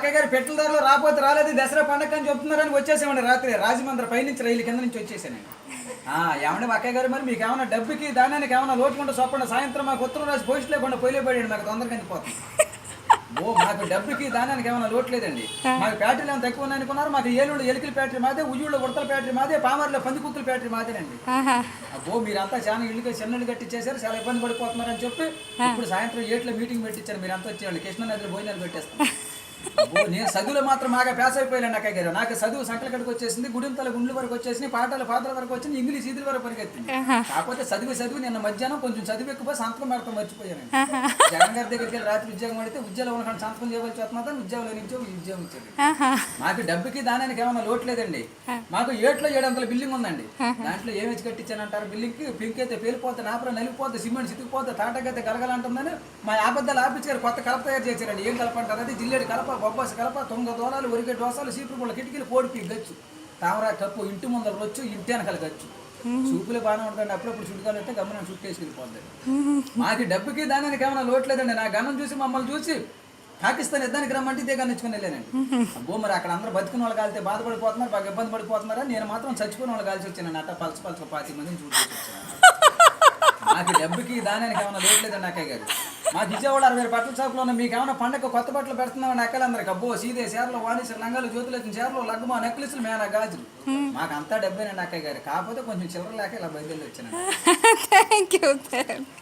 అక్కయ్య గారు పెట్రోల్ ధరలు రాకపోతే రాలేదు దసరా పండగ అని చెప్తున్నారని వచ్చేసామండి రాత్రి. రాజమండ్రి పైనుంచి రైలు కింద నుంచి వచ్చేసానండి ఆ, ఏమండి మా అక్కయ్య గారు మరి మీకు ఏమైనా డబ్బుకి దానానికి ఏమైనా లోటుకుంటే చొప్పండి. సాయంత్రం మాకు ఉత్తరం రాసి పోస్ట్ లేకుండా పోయిలే పడండి మాకు తొందరగా అందిపోతుంది ఓ మాకు డబ్బుకి దానానికి ఏమైనా లోటు లేదండి. మాకు బ్యాటరీలు ఏమైనా తక్కువ అనుకున్నారు? మాకు ఏలూరు ఎలికల బ్యాటరీ మాదే ఉయ్యూళ్ళ ఉడతల బ్యాటరీ మాదే పామర్లో పందికుక్కల బ్యాటరీ మాదేనండి. ఆహా. అబ్బో మీరంతా చాలా ఇల్లుగా చిన్నలు కట్టించేశారు చాలా ఇబ్బంది పడిపోతున్నారని చెప్పి ఇప్పుడు సాయంత్రం ఏట్లో మీటింగ్ పెట్టించారు మీరంతా వచ్చేవాళ్ళు. కృష్ణ నదిలో భోజనాలు పెట్టేస్తాం అబ్బో నేను చదువులో మాత్రం బాగా పేస అయిపోయాను అక్కయ్య గారు. నాకు చదువు సంకల కడికి వచ్చేసింది గుడింతల గుండ్ల వరకు వచ్చేసింది పాటల పాటల వరకు వచ్చింది ఇంగ్లీష్ ఇదిల వరకు పరిగెత్తింది కాకపోతే చదివి చదివి నిన్న మధ్యాహ్నం కొంచెం చదివి ఎక్కువ సంతకం పెడతాం మర్చిపోయాను జగన్ గారి దగ్గరికి వెళ్ళి రాత్రి ఉద్యోగం పడితే ఉద్యోగంలో ఉన్న సంతకం చేయవలసి వస్తున్నా ఉద్యోగంలో నుంచి ఉద్యోగం ఇచ్చాడు. మాకు డబ్బుకి దానానికి ఏమైనా లోటు లేదండి. మాకు ఏట్లో ఏడు వందల బిల్డింగ్ ఉందండి. దాంట్లో ఏమి వచ్చి కట్టించానంటారు బిల్డింగ్కి పింక్ అయితే పేలిపోతే నాపర నలిగిపోతే సిమెంట్ సితికిపోతే తాటకైతే గలగలంటుందని మా ఆబద్ధాలు ఆపించారు కొత్త కలప తయారు చేశారండి. ఏం కలప అంటారు? అది జిల్లేడు కలప బొబ్బాసి కలప తొంగ దోలాలు ఒరిగే దోసాలు సీపురు పుల్ల కిటికీలు పోడిపి గచ్చు. తామరా కప్పు ఇంటి ముందర రొచ్చు ఇంటి వెనకాల గచ్చు. చూపులే బాగానే ఉంటుంది అప్పుడప్పుడు చుట్టుకాలు అంటే గమనం చుట్టూ వేసుకెళ్ళిపోతుంది మాకు డబ్బుకి దానికి ఏమైనా లోటు లేదండి. నా గమనం చూసి మమ్మల్ని చూసి పాకిస్తాన్ యుద్ధానికి రమ్మంటే ఇదే కానీ ఇచ్చుకుని వెళ్ళానండి. అబ్బో మరి అక్కడ అందరూ బతికిన వాళ్ళు కాలితే బాధపడిపోతున్నారు బాగా ఇబ్బంది పడిపోతున్నారా నేను మాత్రం చచ్చిపోయిన వాళ్ళు కాల్చి వచ్చాను అట్ట పలస పలస పాతి మందిని చూసి నాకు డబ్బుకి దానికి ఏమైనా లోటు లేదండి అక్కయ్య గారు. మాకు విజయవాడ అరవై బట్టల షాప్లో ఉన్న మీకు ఏమైనా పండగ కొత్త బట్టలు పెడుతున్నామని అక్కలందరికి అబ్బో సీదే చీరలు వాణిశ్వర లంగాలు జ్యోతులు వచ్చిన చీరలు లగ్గమా నెక్లెస్లు మేనా గాజులు. మాకు అంతా డబ్బేనండి అక్కయ్య గారు. కాకపోతే కొంచెం చిల్లర లేక ఇలా బయలుదేరి వచ్చాను థ్యాంక్ యూ